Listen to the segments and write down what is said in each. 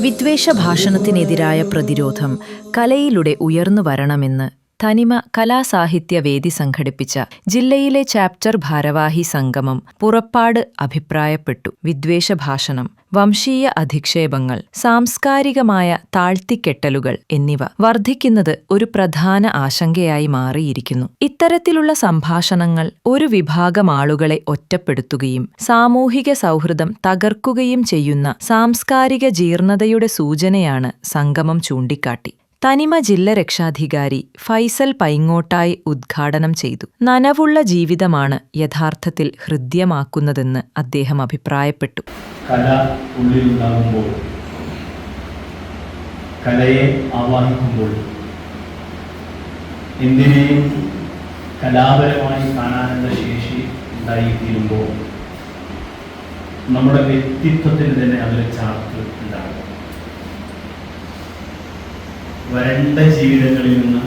വിദ്വേഷ ഭാഷണത്തിനെതിരായ പ്രതിരോധം കലയിലൂടെ ഉയർന്നു വരണമെന്ന് തനിമ കലാസാഹിത്യവേദി സംഘടിപ്പിച്ച ജില്ലയിലെ ചാപ്റ്റർ ഭാരവാഹി സംഗമം പുറപ്പാട് അഭിപ്രായപ്പെട്ടു. വിദ്വേഷ ഭാഷണം വംശീയ അധിക്ഷേപങ്ങൾ സാംസ്കാരികമായ താഴ്ത്തിക്കെട്ടലുകൾ എന്നിവ വർദ്ധിക്കുന്നത് ഒരു പ്രധാന ആശങ്കയായി മാറിയിരിക്കുന്നു. ഇത്തരത്തിലുള്ള സംഭാഷണങ്ങൾ ഒരു വിഭാഗം ആളുകളെ ഒറ്റപ്പെടുത്തുകയും സാമൂഹിക സൗഹൃദം തകർക്കുകയും ചെയ്യുന്ന സാംസ്കാരിക ജീർണതയുടെ സൂചനയാണ് സംഗമം ചൂണ്ടിക്കാട്ടി. തനിമ ജില്ല രക്ഷാധികാരി ഫൈസൽ പൈങ്ങോട്ടായി ഉദ്ഘാടനം ചെയ്തു. നനവുള്ള ജീവിതമാണ് യഥാർത്ഥത്തിൽ ഹൃദ്യമാക്കുന്നതെന്ന് അദ്ദേഹം അഭിപ്രായപ്പെട്ടു. കല ഉള്ളിലുണ്ടാകുമ്പോൾ കലയെ ആവാഹിക്കുമ്പോൾ എന്തിനേയും കലാപരമായി കാണാനുള്ള ശേഷി ഉണ്ടായിത്തീരുമ്പോൾ നമ്മുടെ വ്യക്തിത്വത്തിന് തന്നെ അതൊരു ചാർത്ത് ഉണ്ടാകും. വരണ്ട ജീവിതങ്ങളിൽ നിന്ന്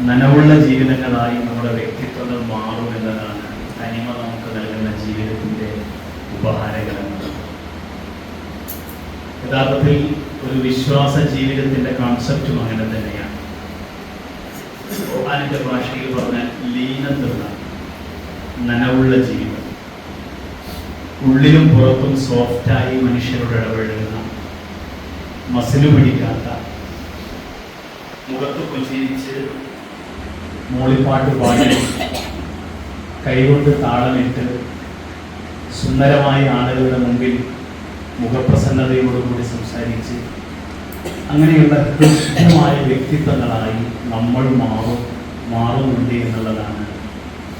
നനവുള്ള ജീവിതങ്ങളായി നമ്മുടെ വ്യക്തിത്വങ്ങൾ മാറും എന്നതാണ് തനിമ നമുക്ക് നൽകുന്ന ജീവിതത്തിന്റെ ഉപഹാരകരങ്ങൾ യഥാർത്ഥത്തിൽ ഒരു വിശ്വാസ ജീവിതത്തിന്റെ കോൺസെപ്റ്റും അങ്ങനെ തന്നെയാണ്. ഖുർആനിന്റെ ഭാഷയിൽ പറഞ്ഞാൽ ലീനത്തുള്ള നനവുള്ള ജീവിതം. ഉള്ളിലും പുറത്തും സോഫ്റ്റായി മനുഷ്യരോട് ഇടപഴകുന്ന മസിലു പിടിക്കാത്ത. മുഖത്ത് പുഞ്ചിരിച്ച് മൂളിപ്പാട്ട് പാടി കൈകൊണ്ട് താളമിട്ട് സുന്ദരമായ ആളുകളുടെ മുമ്പിൽ മുഖപ്രസന്നതയോടുകൂടി സംസാരിച്ച് അങ്ങനെയുള്ള കൃഷ്ണമായ വ്യക്തിത്വങ്ങളായി നമ്മൾ മാറും മാറുന്നുണ്ട് എന്നുള്ളതാണ്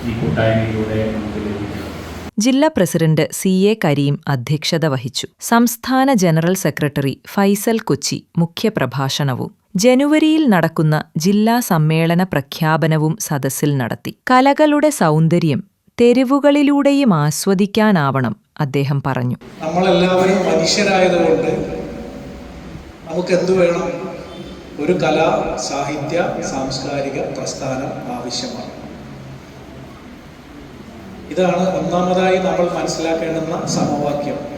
ഈ കൂട്ടായ്മയിലൂടെ നമുക്ക് ലഭിക്കുന്നത്. ജില്ലാ പ്രസിഡന്റ് സി എ കരീം അധ്യക്ഷത വഹിച്ചു. സംസ്ഥാന ജനറൽ സെക്രട്ടറി ഫൈസൽ കൊച്ചി മുഖ്യപ്രഭാഷണവും ജനുവരിയിൽ നടക്കുന്ന ജില്ലാ സമ്മേളന പ്രഖ്യാപനവും സദസ്സിൽ നടത്തി. കലകളുടെ സൗന്ദര്യം തെരുവുകളിലൂടെയും ആസ്വദിക്കാനാവണം അദ്ദേഹം പറഞ്ഞു. നമ്മളെല്ലാവരും മനുഷ്യരായതുകൊണ്ട് നമുക്ക് എന്തു വേണം ഒരു കലാ സാഹിത്യ സാംസ്കാരിക പ്രസ്ഥാനം ആവശ്യമാണ്. ഇതാണ് ഒന്നാമതായി നമ്മൾ മനസ്സിലാക്കേണ്ടുന്ന സമവാക്യം.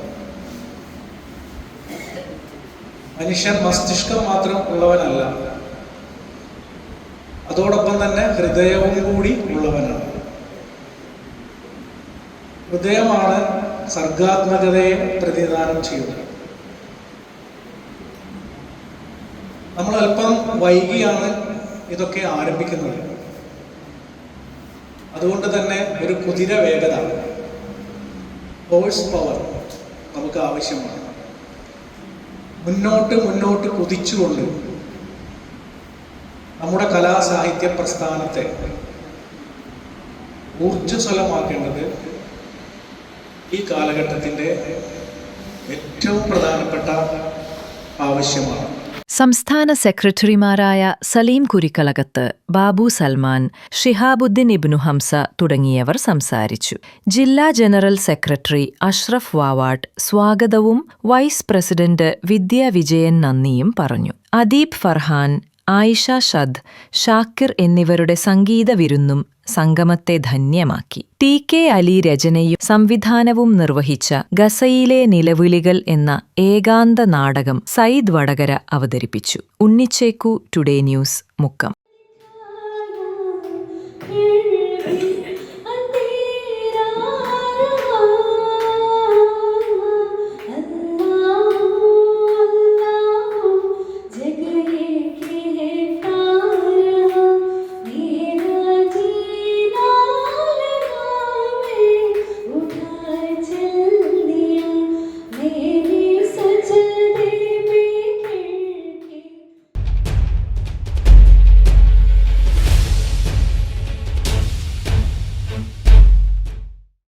മനുഷ്യൻ മസ്തിഷ്കം മാത്രം ഉള്ളവനല്ല. അതോടൊപ്പം തന്നെ ഹൃദയവും കൂടി ഉള്ളവനാണ്. ഹൃദയമാണ് സർഗാത്മകതയെ പ്രതിദാനം ചെയ്യുന്നത്. നമ്മൾ അല്പം വൈകിയാണ് ഇതൊക്കെ ആരംഭിക്കുന്നത്. അതുകൊണ്ട് തന്നെ ഒരു കുതിര വേഗത ഹോഴ്സ് പവർ നമുക്ക് ആവശ്യമാണ്. മുന്നോട്ട് മുന്നോട്ട് കുതിച്ചുകൊണ്ട് നമ്മുടെ കലാസാഹിത്യ പ്രസ്ഥാനത്തെ ഊർജസ്വലമാക്കേണ്ടത് ഈ കാലഘട്ടത്തിന്റെ ഏറ്റവും പ്രധാനപ്പെട്ട ആവശ്യമാണ്. സംസ്ഥാന സെക്രട്ടറിമാരായ സലീം കുരിക്കളകത്ത് ബാബു സൽമാൻ ഷിഹാബുദ്ദീൻ ഇബ്നു ഹംസ തുടങ്ങിയവർ സംസാരിച്ചു. ജില്ലാ ജനറൽ സെക്രട്ടറി അഷ്റഫ് വാവാട്ട് സ്വാഗതവും വൈസ് പ്രസിഡന്റ് വിദ്യ വിജയൻ നന്ദിയും പറഞ്ഞു. അദീബ് ഫർഹാൻ ആയിഷ ഷദ് ഷാക്കിർ എന്നിവരുടെ സംഗീത വിരുന്നും സംഗമത്തെ ധന്യമാക്കി. ടി. കെ. അലി രചനയും സംവിധാനവും നിർവഹിച്ച ഗസയിലെ നിലവിളികൾ എന്ന ഏകാന്ത നാടകം സയ്യിദ് വടകര അവതരിപ്പിച്ചു. Unnichekku today news Mukkam.